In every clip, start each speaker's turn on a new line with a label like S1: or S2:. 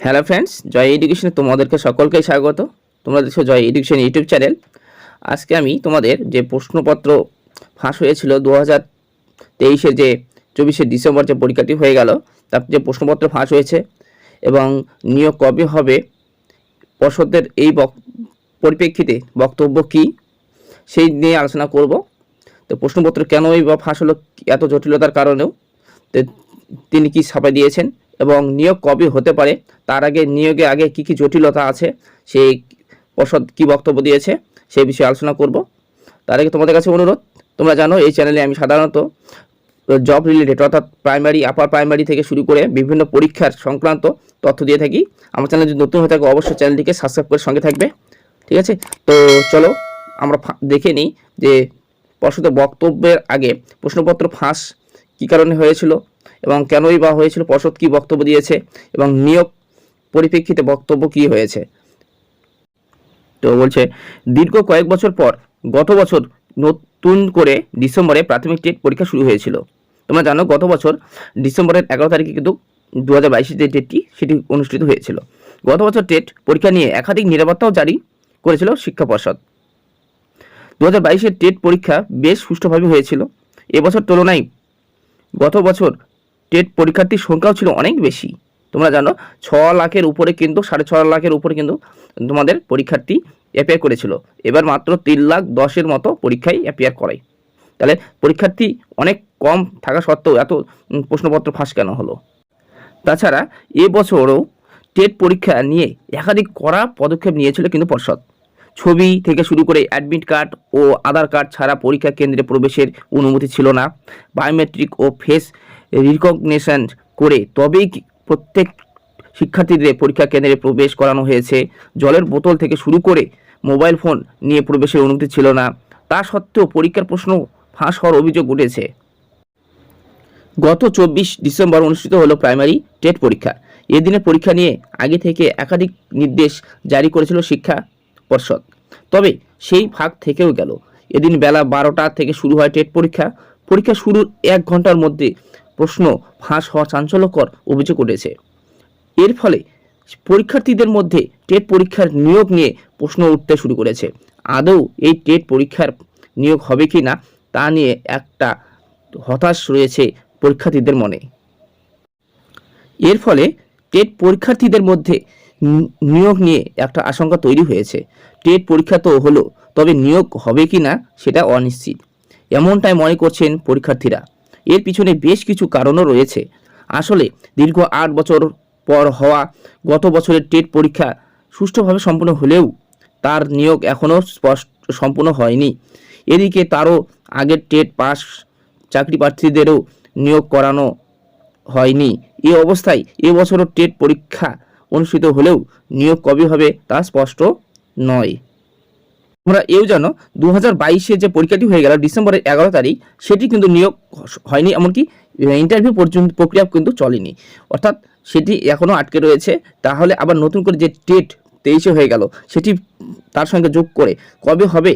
S1: Hello friends জয় এডুকেশনে তোমাদেরকে সকলকে স্বাগত। তোমরা দেখছ জয় এডুকেশন ইউটিউব চ্যানেল আজকে আমি তোমাদের যে প্রশ্নপত্র ফাঁস হয়েছিল দু হাজার তেইশে যে চব্বিশে ডিসেম্বর যে পরীক্ষাটি হয়ে গেল, তার যে প্রশ্নপত্র ফাঁস হয়েছে এবং নিয়োগ কবে হবে, পর্ষদের এই পরিপ্রেক্ষিতে বক্তব্য কী, সেই নিয়ে আলোচনা করব। তো প্রশ্নপত্র কেনই বা ফাঁস হলো, এত জটিলতার কারণেও তিনি কি ছাপা দিয়েছেন? এবং নিয়োগ কবে হতে পারে? তার আগে নিয়োগে আগে কি কি জটিলতা আছে? সেই পর্ষদ কি বক্তব্য দিয়েছে? সেই বিষয়ে আলোচনা করব। তার আগে তোমাদের কাছে অনুরোধ, তোমরা জানো এই চ্যানেলে আমি সাধারণত জব রিলেটেড অর্থাৎ প্রাইমারি, আপার প্রাইমারি থেকে শুরু করে বিভিন্ন পরীক্ষার সংক্রান্ত তথ্য দিয়ে থাকি। আমার চ্যানেল যদি নতুন হয়ে থাকে, অবশ্যই চ্যানেলটিকে সাবস্ক্রাইব করে সঙ্গে থাকবে। ঠিক আছে? তো চলো, আমরা দেখে নিই যে পর্ষদের বক্তব্যের আগে প্রশ্নপত্র ফাঁস কী কারণে হয়েছিল? এবং কেনই বা হয়েছিল, পর্ষদ কী বক্তব্য দিয়েছে এবং নিয়োগ পরিপ্রেক্ষিতে বক্তব্য কী হয়েছে? তো বলছে, দীর্ঘ কয়েক বছর পর গত বছর নতুন করে ডিসেম্বরে প্রাথমিক টেট পরীক্ষা শুরু হয়েছিল। তোমরা জানো, গত বছর ডিসেম্বরের এগারো তারিখে কিন্তু দু হাজার বাইশের যে টেটটি সেটি অনুষ্ঠিত হয়েছিল। গত বছর টেট পরীক্ষা নিয়ে একাধিক নিরাপত্তাও জারি করেছিল শিক্ষা পর্ষদ। দু হাজার বাইশের টেট পরীক্ষা বেশ সুষ্ঠুভাবে হয়েছিল। এবছর তুলনায় গত বছর টেট পরীক্ষার্থীর সংখ্যাও ছিল অনেক বেশি। তোমরা জানো, ছ লাখের উপরে কিন্তু, সাড়ে ছ লাখের উপরে কিন্তু তোমাদের পরীক্ষার্থী অ্যাপিয়ার করেছিল। এবার মাত্র তিন লাখ দশের মতো পরীক্ষায় অ্যাপিয়ার করে। তাহলে পরীক্ষার্থী অনেক কম থাকা সত্ত্বেও এত প্রশ্নপত্র ফাঁস কেন হলো? তাছাড়া এবছরও টেট পরীক্ষা নিয়ে একাধিক কড়া পদক্ষেপ নিয়েছিল কিন্তু পর্ষদ। ছবি থেকে শুরু করে অ্যাডমিট কার্ড ও আধার কার্ড ছাড়া পরীক্ষা কেন্দ্রে প্রবেশের অনুমতি ছিল না। বায়োমেট্রিক ও ফেস রিকগনেশন করে তবেই প্রত্যেক শিক্ষার্থীদের পরীক্ষা কেন্দ্রে প্রবেশ করানো হয়েছে। জলের বোতল থেকে শুরু করে মোবাইল ফোন নিয়ে প্রবেশের অনুমতি ছিল না। তা সত্ত্বেও পরীক্ষার প্রশ্ন ফাঁস হওয়ার অভিযোগ উঠেছে। গত চব্বিশ ডিসেম্বর অনুষ্ঠিত হলো প্রাইমারি টেট পরীক্ষা। এদিনে পরীক্ষা নিয়ে আগে থেকে একাধিক নির্দেশ জারি করেছিল শিক্ষা পর্ষদ তবে সেই ফাঁক থেকেও গেল। এদিন বেলা বারোটা থেকে শুরু হয় টেট পরীক্ষা। পরীক্ষা শুরুর এক ঘণ্টার মধ্যে প্রশ্ন ফাঁস হওয়া চাঞ্চল্যকর অভিযোগ উঠেছে। এর ফলে পরীক্ষার্থীদের মধ্যে টেট পরীক্ষার নিয়োগ নিয়ে প্রশ্ন উঠতে শুরু করেছে। আদৌ এই টেট পরীক্ষার নিয়োগ হবে কি না, তা নিয়ে একটা হতাশ রয়েছে পরীক্ষার্থীদের মনে। এর ফলে টেট পরীক্ষার্থীদের মধ্যে নিয়োগ নিয়ে একটা আশঙ্কা তৈরি হয়েছে। টেট পরীক্ষা তো হলো, তবে নিয়োগ হবে কি না সেটা অনিশ্চিত। এমনটাই মনে করছেন পরীক্ষার্থীরা। এর পিছনে বেশ কিছু কারণও রয়েছে। আসলে দীর্ঘ আট বছর পর হওয়া গত বছরের টেট পরীক্ষা সুষ্ঠুভাবে সম্পন্ন হলেও তার নিয়োগ এখনও স্পষ্ট সম্পূর্ণ হয়নি। এদিকে তারও আগের টেট পাস চাকরি প্রার্থীদেরও নিয়োগ করানো হয়নি। এ অবস্থায় এবছরও টেট পরীক্ষা অনুষ্ঠিত হলেও নিয়োগ কবে হবে তা স্পষ্ট নয়। তোমরা এও জানো দু হাজার বাইশে যে পরীক্ষাটি হয়ে গেল ডিসেম্বরের এগারো তারিখ, সেটি কিন্তু নিয়োগ হয়নি, এমনকি ইন্টারভিউ পর্যন্ত, প্রক্রিয়া কিন্তু চলেনি। অর্থাৎ সেটি এখনও আটকে রয়েছে। তাহলে আবার নতুন করে যে টেট তেইশে হয়ে গেল, সেটি তার সঙ্গে যোগ করে কবে হবে?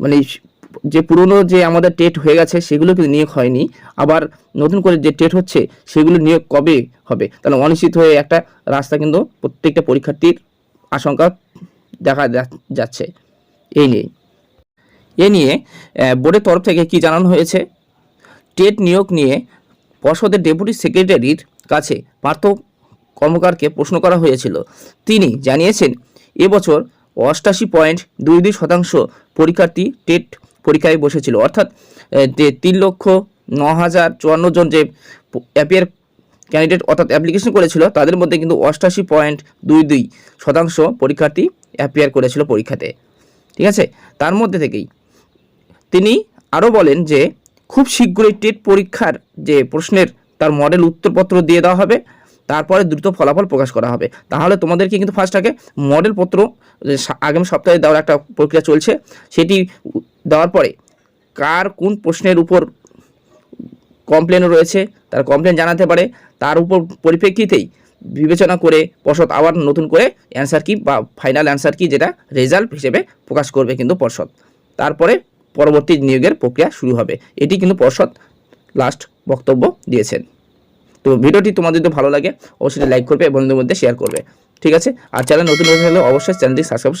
S1: মানে যে পুরনো যে আমাদের টেট হয়ে গেছে সেগুলো কিন্তু নিয়োগ হয়নি। আবার নতুন করে যে টেট হচ্ছে সেগুলো নিয়োগ কবে হবে? তাহলে অনিশ্চিত হয়ে একটা রাস্তা কিন্তু প্রত্যেকটা পরীক্ষার্থীর আশঙ্কা দেখা যাচ্ছে। এই নিয়ে। এ নিয়ে বোর্ডের তরফ থেকে কি জানানো হয়েছে? টেট নিয়োগ নিয়ে পর্ষদের ডেপুটি সেক্রেটারির কাছে পার্থ কর্মকারকে প্রশ্ন করা হয়েছিল। তিনি জানিয়েছেন এবছর অষ্টাশি পয়েন্ট দুই দুই শতাংশ পরীক্ষার্থী টেট পরীক্ষায় বসেছিল। অর্থাৎ যে তিন লক্ষ ন হাজার চুয়ান্ন জন যে অ্যাপিয়ার ক্যান্ডিডেট অর্থাৎ অ্যাপ্লিকেশন করেছিল, তাদের মধ্যে কিন্তু অষ্টাশি পয়েন্ট দুই দুই শতাংশ পরীক্ষার্থী অ্যাপিয়ার করেছিল পরীক্ষাতে। ঠিক আছে? তার মধ্যে থেকেই তিনি আরও বলেন যে, খুব শীঘ্রই টেট পরীক্ষার যে প্রশ্নের তার মডেল উত্তরপত্র দিয়ে দেওয়া হবে, তারপরে দ্রুত ফলাফল প্রকাশ করা হবে। তাহলে তোমাদেরকে কিন্তু ফার্স্ট আগে মডেল পত্র আগামী সপ্তাহে দেওয়ার একটা প্রক্রিয়া চলছে। সেটি দেওয়ার পরে কার কোন প্রশ্নের উপর কমপ্লেন রয়েছে, তার কমপ্লেন জানাতে পারে, তার উপর পরিপ্রেক্ষিতেই বিবেচনা করে পর্ষদ আবার নতুন করে অ্যান্সার কি বা ফাইনাল অ্যান্সার কি যেটা রেজাল্ট হিসেবে প্রকাশ করবে কিন্তু পর্ষদ। তারপরে পরবর্তী নিয়োগের প্রক্রিয়া শুরু হবে। এটি কিন্তু পর্ষদ লাস্ট বক্তব্য দিয়েছেন। তো ভিডিওটি তোমাদের যদি ভালো লাগে, অবশ্যই লাইক করবে বন্ধুদের মধ্যে শেয়ার করবে। ঠিক আছে? আর চ্যানেল নতুন হলে অবশ্যই চ্যানেলটি সাবস্ক্রাইব